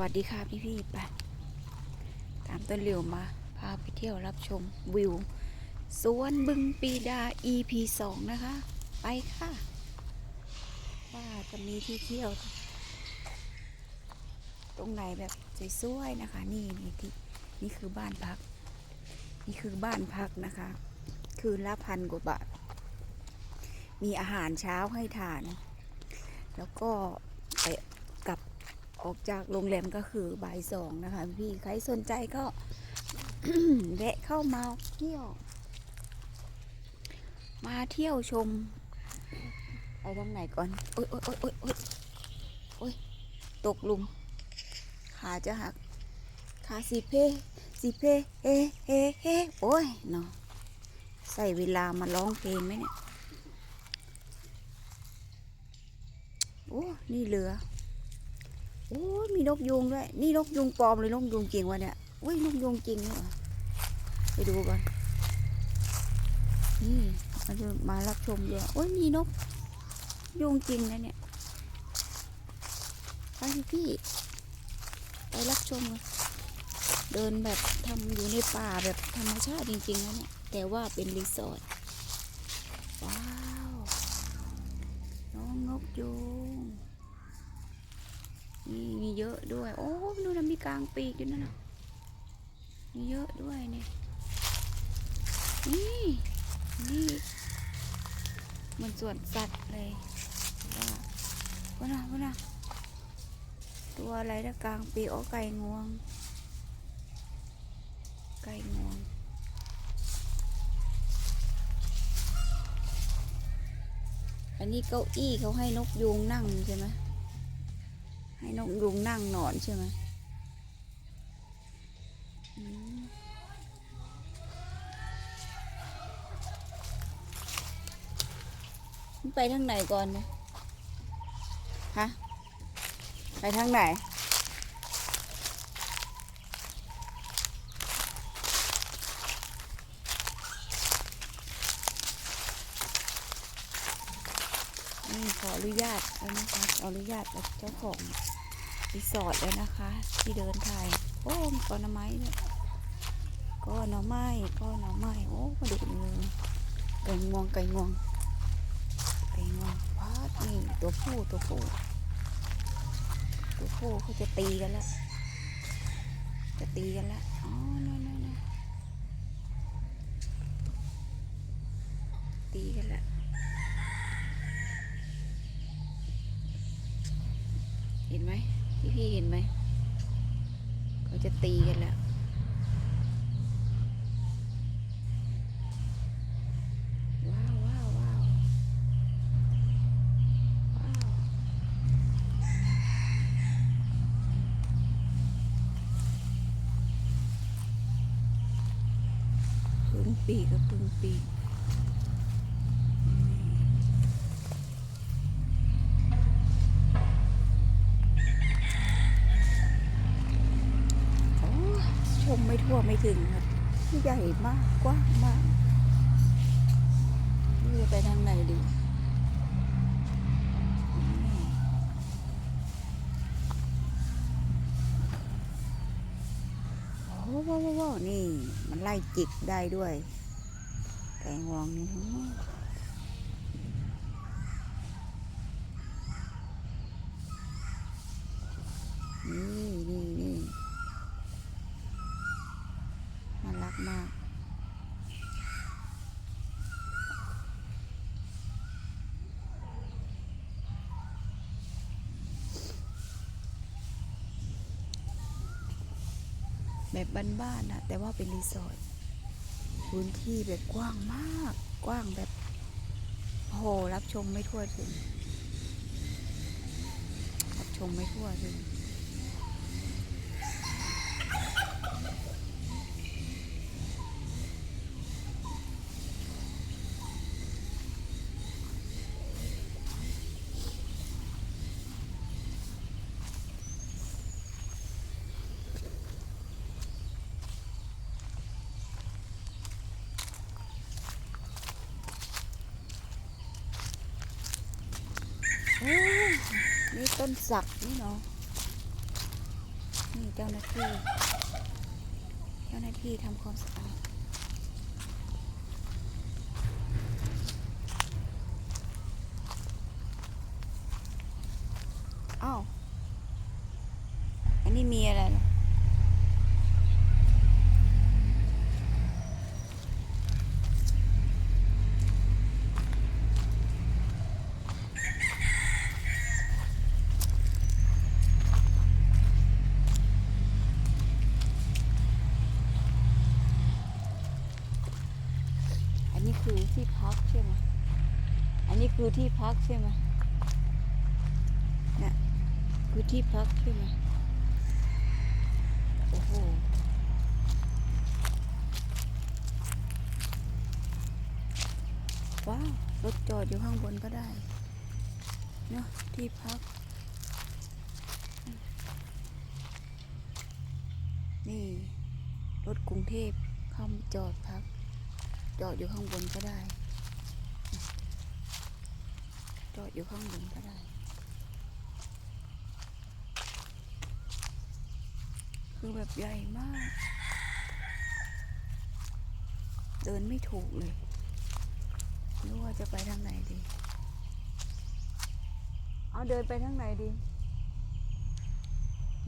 วัสดีค่ะพี่พี่ๆไปตามต้นเหลียวมา พาไปเที่ยวรับชมวิว สวนบึงปีดา EP 2นะคะ ไปค่ะ ว่าจะมีที่เที่ยว ตรงไหนแบบสวยๆนะคะ นี่นี่ที่นี่คือบ้านพัก นี่คือบ้านพักนะคะ คืนละพันกว่าบาท มีอาหารเช้าให้ทาน แล้วก็ ออกจากโรงแรมก็คือบ่ายสองนะคะ พี่ใครสนใจก็แวะเข้ามาเที่ยว มาเที่ยวชม ไปทางไหนก่อน โอ๊ยโอ๊ยโอ๊ยโอ๊ยโอ๊ยโอ๊ยตกลุม ขาจะหัก ขาสีเพสีเพเฮเฮเฮโอ้ยเนาะใส่เวลามาร้องเพลงไหมเนี่ย โอ้ นี่เรือ โอ้มีนกยุงด้วย นี่นกยุงปลอมหรือนกยุงจริงวะเนี่ยอุ้ยนกยุงจริงเนี่ยว่ะไปดูก่อน นี่มาดูมารับชมด้วยโอ้ยมีนกยุงจริงนะเนี่ยไปพี่ ไปรับชมกันเดินแบบทำอยู่ในป่าแบบธรรมชาติจริงๆนะเนี่ย แต่ว่าเป็นรีสอร์ท ว้าว น้องนกยุง เยอะด้วย โอ้ดูนะมีกลางปีกอยู่นั่นนะมีเยอะด้วยเนี่ยนี่นี่เหมือนสวนสัตว์เลยว่าว่านะว่านะตัวอะไรนะกลางปีกอ๋อไก่งวง ไก่งวงอันนี้เก้าอี้เขาให้นกยูงนั่งใช่ไหม ให้นกยุงนั่งนอนใช่ไหมไปทางไหนก่อนเนี่ยฮะ ไปทางไหน นี่ขออนุญาตแล้วนะคะขออนุญาตจากเจ้าของ รีสอร์ทแล้วนะคะ ที่เดินถ่ายโอ้ก้อนหน่อไม้เนี่ยก้อนหน่อไม้ก้อนหน่อไม้โอ้มาดูเลยไก่งวงไก่งวงไก่งวงพัดนี่ตัวผู้ตัวผู้ตัวผู้เขาจะตีกันแล้วจะตีกันแล้วอ๋อนั่นนั่นนั่นตีกันแล้วเห็นไหม พี่พี่ๆเห็นไหม เขาจะตีกันแล้ว ว้าวว้าวว้าวว้าวพึ่งปีกกับพึ่งปีกโอ้ ชมไม่ทั่วไม่ถึงครับใหญ่มากกว้างมากนี่จะไปทางไหนดีโอ้ว้าวว้าวว้าวนี่ มันไล่จิกได้ด้วยไก่งวงนี่โอ้นี่นี่นี่ารัก มาก แบบบ้านๆนะแต่ว่าเป็นรีสอร์ทพื้นที่แบบกว้างมาก กว้างแบบโหรับชมไม่ทั่วถึง รับชมไม่ทั่วถึง โอ้นี่ต้น สักนี่เนาะนี่เจ้าหน้าที่ เจ้าหน้าที่ทำความสะอาด อ้าว อันนี้มีอะไรล่ะ อั นนี้คือที่พักใช่ไหมอันนี้คือที่พักใช่ไหมเนี่ยคือที่พักใช่ไหมโอ้โหว้าวรถจอดอยู่ข้างบนก็ได้เนาะที่พัก นี่ รถกรุงเทพเข้ามาจอดพัก จอดอยู่ข้างบนก็ได้จอดอยู่ข้างบนก็ได้ คือแบบใหญ่มาก เดินไม่ถูกเลยรู้ว่าจะไปทางไหนดี เอาเดินไปทางไหนดี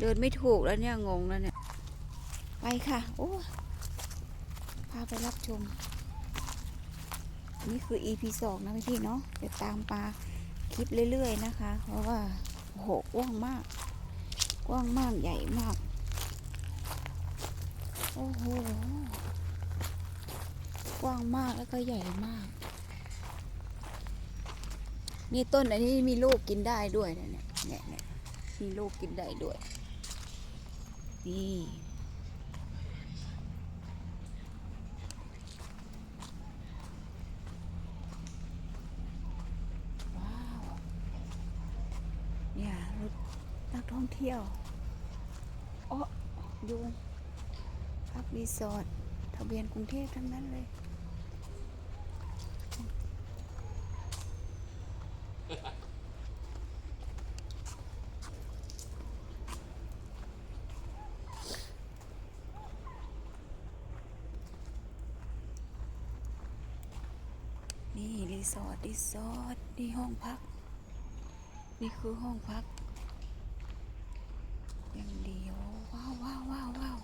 เดินไม่ถูกแล้วเนี่ยงงแล้วเนี่ย ไปค่ะ โอ้ พาไปรับชม นี่คือ EP สองนะพี่พี่ๆเนาะเดี๋ยวตามปลาคลิปเรื่อยๆนะคะ เพราะว่าโหกว้างมาก กว้างมากใหญ่มาก โอ้โห กว้างมากแล้วก็ใหญ่มากนี่ต้นอันนี้มีลูกกินได้ด้วยนะเนี่ยเนี่ยเนี่ยมีลูกกินได้ด้วย นี่ ว้าว เนี่ยรถนักท่อง เที่ยวอ๋อยุงพักรีสอร์ททะเบียนกรุงเทพทั้งนั้นเลยนี่รีสอร์ทรีสอร์ทนี่ห้องพัก นี่คือห้องพัก อย่างเดียวว้าวว้าวว้าวว้าว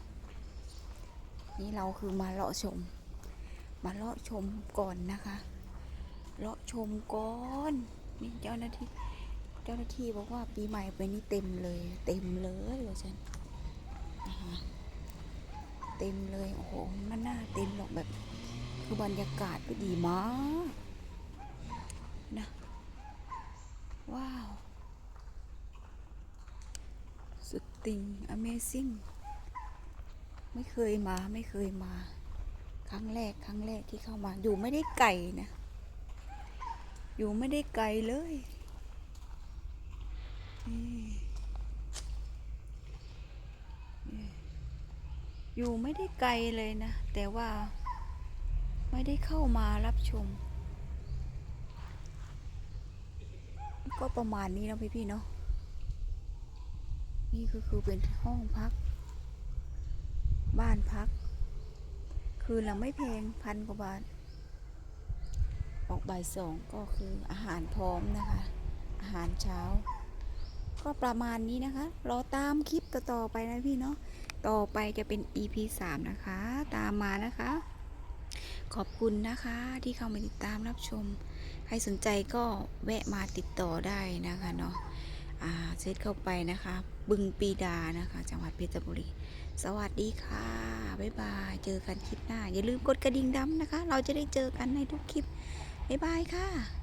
นี่เราคือมาเลาะชม มาเลาะชมก่อนนะคะ เลาะชมก่อนนี่เจ้าหน้าที่เจ้าหน้าที่บอกว่าปีใหม่ไปนี่เต็มเลย เต็มเลยเหรอฉันนะคะเต็มเลยโอ้โหมันน่าเต็มหรอกแบบ คือบรรยากาศก็ดีมากนะว้าว สุดติง Amazing ไม่เคยมาไม่เคยมา ครั้งแรกครั้งแรกที่เข้ามา อยู่ไม่ได้ไกลนะ อยู่ไม่ได้ไกลเลยอยู่ไม่ได้ไกลเลยนะ แต่ว่าไม่ได้เข้ามารับชม ก็ประมาณนี้เนาะพี่ๆเนาะ นี่ก็คือเป็นห้องพัก บ้านพัก คืนละไม่แพงพันกว่าบาท ออกบ่ายสองก็คืออาหารพร้อมนะคะ อาหารเช้า ก็ประมาณนี้นะคะ รอตามคลิปต่อๆไปนะพี่เนาะ ต่อไปจะเป็น EP 3 นะคะ ตามมานะคะ ขอบคุณนะคะที่เข้ามาติดตามรับชม ใครสนใจก็แวะมาติดต่อได้นะคะเนาะเซตเข้าไปนะคะ บึงปีดานะคะ จังหวัดเพชรบุรี สวัสดีค่ะ บ๊ายบาย เจอกันคลิปหน้า อย่าลืมกดกระดิ่งดำนะคะ เราจะได้เจอกันในทุกคลิป บ๊ายบายค่ะ